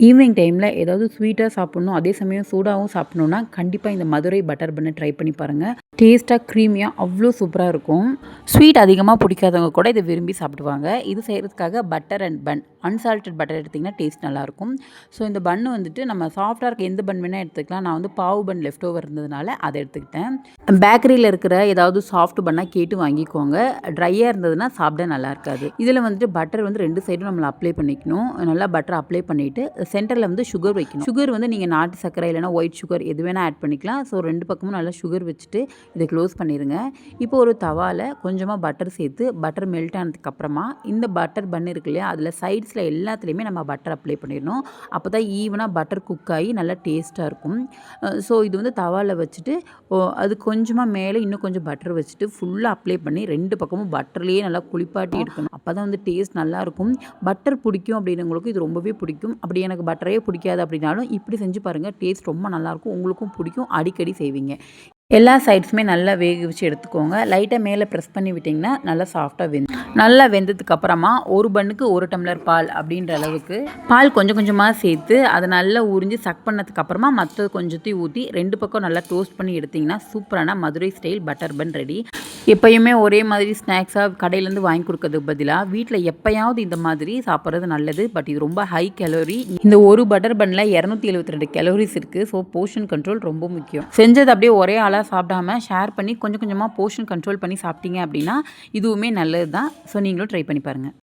Evening டைமில் ஏதாவது ஸ்வீட்டாக சாப்பிட்ணும் அதே சமயம் சூடாகவும் சாப்பிட்ணுன்னா கண்டிப்பாக இந்த மதுரை பட்டர் பண்ணை ட்ரை பண்ணி பாருங்கள் டேஸ்ட்டாக க்ரீமியாக அவ்வளோ சூப்பராக இருக்கும். ஸ்வீட் அதிகமாக பிடிக்காதவங்க கூட இதை விரும்பி சாப்பிடுவாங்க. இது செய்கிறதுக்காக butter and bun unsalted butter எடுத்திங்கன்னா டேஸ்ட் நல்லாயிருக்கும். ஸோ இந்த பன்னு வந்துட்டு நம்ம சாஃப்டாக இருக்க எந்த பன் வேணால் எடுத்துக்கலாம். நான் வந்து பாவு பன் லெஃப்ட் ஓவர் இருந்ததுனால அதை எடுத்துக்கிட்டேன். பேக்கரியில் இருக்கிற ஏதாவது சாஃப்ட் பண்ணால் கேட்டு வாங்கிக்கோங்க. ட்ரையாக இருந்ததுன்னா சாப்பிட நல்லா இருக்காது. இதில் வந்துட்டு பட்டர் வந்து ரெண்டு சைடும் நம்மளை அப்ளை பண்ணிக்கணும். நல்லா பட்டர் அப்ளை பண்ணிவிட்டு சென்டரில் வந்து சுகர் வைக்கணும். சுகர் வந்து நீங்கள் நாட்டு சர்க்கரை இல்லைனா ஒயிட் சுகர் எது வேணால் ஆட் பண்ணிக்கலாம். ஸோ ரெண்டு பக்கமும் நல்லா சுகர் வச்சுட்டு இதை க்ளோஸ் பண்ணிடுங்க இப்போ ஒரு தவாவில் கொஞ்சமாக பட்டர் சேர்த்து பட்டர் மெல்ட் ஆனதுக்கப்புறமா இந்த பட்டர் பன் இருக்கு இல்லையா அதில் சைட்ஸில் எல்லாத்துலேயுமே நம்ம பட்டர் அப்ளை பண்ணிடணும். அப்போ தான் ஈவனாக பட்டர் குக் ஆகி நல்லா டேஸ்ட்டாக இருக்கும். ஸோ இது வந்து தவாவில் வச்சுட்டு அது கொஞ்சமாக மேலே இன்னும் கொஞ்சம் பட்டர் வச்சுட்டு ஃபுல்லாக அப்ளை பண்ணி ரெண்டு பக்கமும் பட்டர்லேயே நல்லா குளிப்பாட்டி எடுக்கணும். அப்போ தான் வந்து டேஸ்ட் நல்லாயிருக்கும் பட்டர் பிடிக்கும் அப்படின்னவங்களுக்கு இது ரொம்பவே பிடிக்கும். அப்படி எனக்கு எனக்கு பட்டரே பிடிக்காது அப்படின்னாலும் இப்படி செஞ்சு பாருங்கள் டேஸ்ட் ரொம்ப நல்லாயிருக்கும் உங்களுக்கும் பிடிக்கும் அடிக்கடி செய்வீங்க. எல்லா சைட்ஸுமே நல்லா வேக வச்சு எடுத்துக்கோங்க. லைட்டாக மேலே ப்ரெஸ் பண்ணி விட்டிங்கன்னா நல்லா சாஃப்டாக வெந்து நல்லா வெந்ததுக்கு அப்புறமா ஒரு பண்ணுக்கு ஒரு டம்ளர் பால் அப்படின்ற அளவுக்கு பால் கொஞ்சம் கொஞ்சமாக சேர்த்து அதை நல்லா உறிஞ்சி சக் பண்ணதுக்கு அப்புறமா மற்ற கொஞ்சத்தையும் ஊற்றி ரெண்டு பக்கம் நல்லா டோஸ்ட் பண்ணி எடுத்திங்கன்னா சூப்பரான Madurai style butter bun ready எப்பயுமே ஒரே மாதிரி ஸ்நாக்ஸாக கடையிலேருந்து வாங்கி கொடுக்கறதுக்கு பதிலாக வீட்டில் எப்போயாவது இந்த மாதிரி சாப்பிட்றது நல்லது. பட் இது ரொம்ப ஹை கேலரி. இந்த ஒரு பட்டர் பன்னில் இரநூத்தி எழுபத்தி ரெண்டு கேலரிஸ் இருக்குது ஸோ போர்ஷன் கண்ட்ரோல் ரொம்ப முக்கியம். செஞ்சது அப்படியே ஒரே ஆளாக சாப்பிடாம ஷேர் பண்ணி கொஞ்சம் கொஞ்சமாக போர்ஷன் கண்ட்ரோல் பண்ணி சாப்பிட்டீங்க அப்படின்னா இதுவுமே நல்லது தான் ஸோ நீங்களும் ட்ரை பண்ணி பாருங்கள்